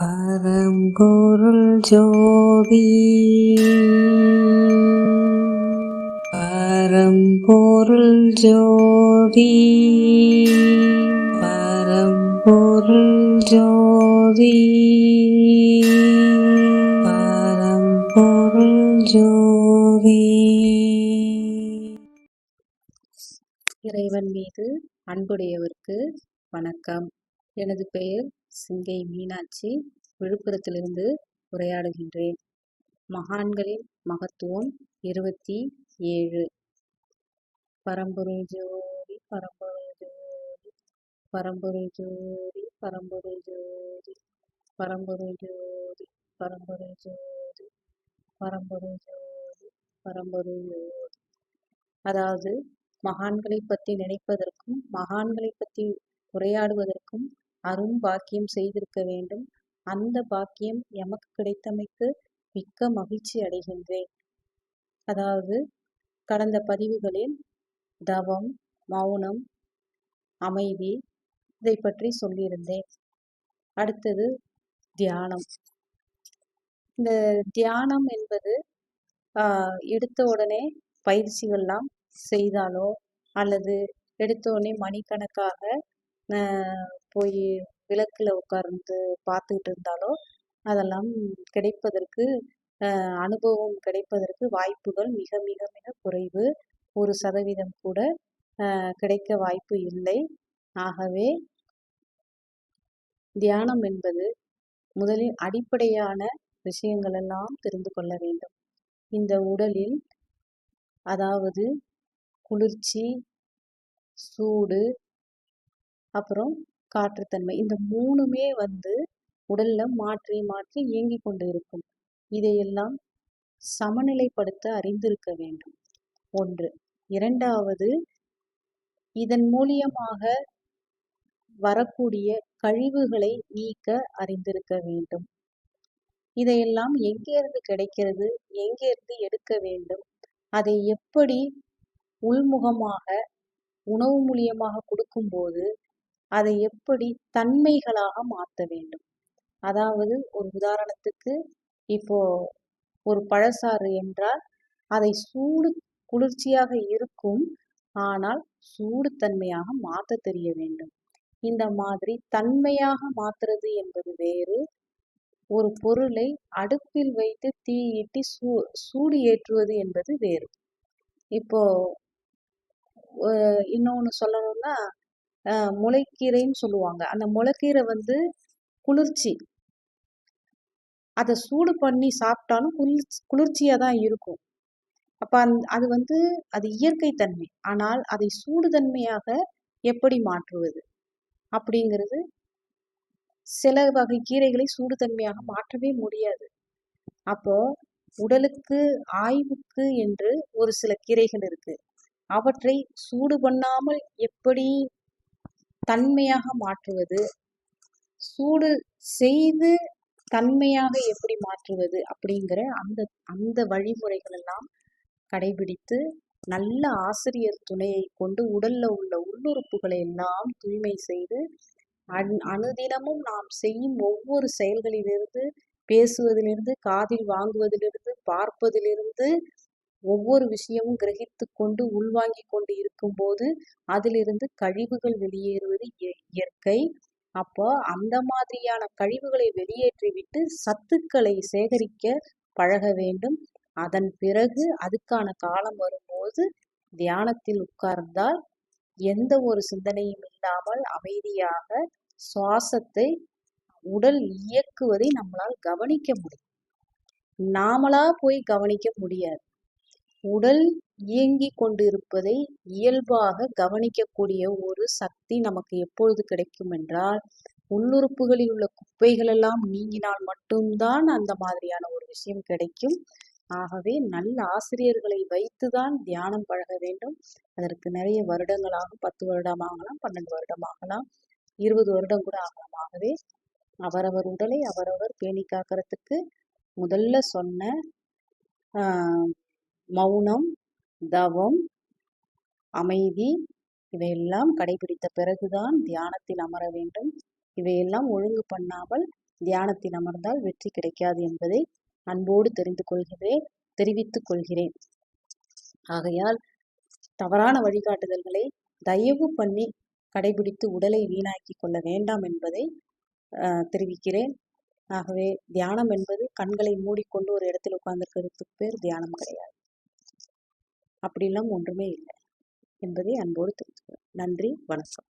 பரம்பொருள் ஜோதி. பரம்பொருள் ஜோதி. பரம்பொருள் ஜோதி. பரம்பொருள் ஜோதி. இறைவன் மீது அன்புடையவருக்கு வணக்கம். எனது பெயர் சிங்கை மீனாட்சி விழுப்புரத்திலிருந்து உரையாடுகின்றேன். மகான்களின் மகத்துவம் இருபத்தி ஏழு. பரம்பொருள் ஜோதி பரம்பொருள் ஜோதி பரம்பொருள் ஜோதி பரம்பொருள் ஜோதி பரம்பொருள் ஜோதி பரம்பொருள் ஜோதி பரம்பொருள் ஜோதி பரம்பொருள் ஜோதி. அதாவது மகான்களை பற்றி நினைப்பதற்கும் மகான்களை பற்றி உரையாடுவதற்கும் அரும் பாக்கியம் செய்திருக்க வேண்டும். அந்த பாக்கியம் எமக்கு கிடைத்தமைக்கு மிக்க மகிழ்ச்சி அடைகின்றேன். அதாவது கடந்த பதிவுகளில் தவம் மௌனம் அமைதி இதை பற்றி சொல்லியிருந்தேன். அடுத்தது தியானம். இந்த தியானம் என்பது எடுத்த உடனே பயிற்சிகள்லாம் செய்தாலோ அல்லது எடுத்த உடனே மணிக்கணக்காக போய் விளக்கில் உட்கார்ந்து பார்த்துக்கிட்டு இருந்தாலோ அதெல்லாம் கிடைப்பதற்கு அனுபவம் கிடைப்பதற்கு வாய்ப்புகள் மிக மிக மிக குறைவு. ஒரு சதவீதம் கூட கிடைக்க வாய்ப்பு இல்லை. ஆகவே தியானம் என்பது முதலில் அடிப்படையான விஷயங்களெல்லாம் தெரிந்து கொள்ள வேண்டும். இந்த உடலில் அதாவது குளிர்ச்சி சூடு அப்புறம் காற்றுத்தன்மை. இந்த மூணுமே வந்து உடல்ல மாற்றி மாற்றி இயங்கி கொண்டு இருக்கும் இதையெல்லாம் சமநிலைப்படுத்த அறிந்திருக்க வேண்டும். ஒன்று. இரண்டாவது இதன் மூலியமாக வரக்கூடிய கழிவுகளை நீக்க அறிந்திருக்க வேண்டும். இதையெல்லாம் எங்கேருந்து கிடைக்கிறது? எங்கேருந்து எடுக்க வேண்டும்? அதை எப்படி உள்முகமாக உணவு மூலியமாக கொடுக்கும்போது அதை எப்படி தன்மைகளாக மாற்ற வேண்டும்? அதாவது ஒரு உதாரணத்துக்கு இப்போ ஒரு பழசாறு என்றால் அதை சூடு குளிர்ச்சியாக இருக்கும் ஆனால் சூடு தன்மையாக மாற்ற தெரிய வேண்டும். இந்த மாதிரி தன்மையாக மாற்றுறது என்பது வேறு. ஒரு பொருளை அடுப்பில் வைத்து தீயிட்டு சூ சூடு ஏற்றுவது என்பது வேறு. இப்போ இன்னொன்று சொல்லணும்னா முளைக்கீரைன்னு சொல்லுவாங்க. அந்த முளைக்கீரை வந்து குளிர்ச்சி. அதை சூடு பண்ணி சாப்பிட்டாலும் குளிர்ச்சி குளிர்ச்சியாக தான் இருக்கும். அப்போ அந் அது வந்து அது இயற்கை தன்மை. ஆனால் அதை சூடு தன்மையாக எப்படி மாற்றுவது? அப்படிங்கிறது சில வகை கீரைகளை சூடு தன்மையாக மாற்றவே முடியாது. அப்போ உடலுக்கு ஆய்வுக்கு என்று ஒரு சில கீரைகள் இருக்கு. அவற்றை சூடு பண்ணாமல் எப்படி தன்மையாக மாற்றுவது சூடு செய்து தன்மையாக எப்படி மாற்றுவது அப்படிங்கிற அந்த அந்த வழிமுறைகள் எல்லாம் கடைபிடித்து நல்ல ஆசிரியர் துணையை கொண்டு உடல்ல உள்ள உள்ளுறுப்புகளை எல்லாம் தூய்மை செய்து அன் அனுதினமும் நாம் செய்யும் ஒவ்வொரு செயல்களிலிருந்து பேசுவதிலிருந்து காதில் வாங்குவதிலிருந்து பார்ப்பதிலிருந்து ஒவ்வொரு விஷயமும் கிரகித்து கொண்டு உள்வாங்கி கொண்டு இருக்கும்போது அதிலிருந்து கழிவுகள் வெளியேறும். இயற்கை. அப்போ அந்த மாதிரியான கழிவுகளை வெளியேற்றிவிட்டு சத்துக்களை சேகரிக்க பழக வேண்டும். அதன் பிறகு அதுக்கான காலம் வரும்போது தியானத்தில் உட்கார்ந்தால் எந்த ஒரு சிந்தனையும் இல்லாமல் அமைதியாக சுவாசத்தை உடல் இயக்குவதை நம்மளால் கவனிக்க முடியும். நாமளா போய் கவனிக்க முடியாது. உடல் இயங்கிக் கொண்டிருப்பதை இயல்பாக கவனிக்கக்கூடிய ஒரு சக்தி நமக்கு எப்பொழுது கிடைக்கும் என்றால் உள்ளுறுப்புகளில் உள்ள குப்பைகள் எல்லாம் நீங்கினால் மட்டும்தான் அந்த மாதிரியான ஒரு விஷயம் கிடைக்கும். ஆகவே நல்ல ஆசிரியர்களை வைத்துதான் தியானம் பழக வேண்டும். அதற்கு நிறைய வருடங்களாக பத்து வருடம் ஆகலாம் பன்னெண்டு வருடம் ஆகலாம் இருபது வருடம் கூட ஆகலாம். ஆகவே அவரவர் உடலை அவரவர் பேணி காக்கிறதுக்கு முதல்ல சொன்ன மௌனம் தவம் அமைதி இவையெல்லாம் கடைபிடித்த பிறகுதான் தியானத்தில் அமர வேண்டும். இவையெல்லாம் ஒழுங்கு பண்ணாமல் தியானத்தில் அமர்ந்தால் வெற்றி கிடைக்காது என்பதை அன்போடு தெரிந்து கொள்கிறேன் தெரிவித்துக் கொள்கிறேன். ஆகையால் தவறான வழிகாட்டுதல்களை தயவு பண்ணி கடைபிடித்து உடலை வீணாக்கி கொள்ள வேண்டாம் என்பதை தெரிவிக்கிறேன். ஆகவே தியானம் என்பது கண்களை மூடிக்கொண்டு ஒரு இடத்தில் உட்கார்ந்திருக்கிறதுக்கு பேர் தியானம் கிடையாது. அப்படிலாம் ஒன்றுமே இல்லை. என்பதை அன்போடு தெரிவிக்கிறேன் நன்றி வணக்கம்.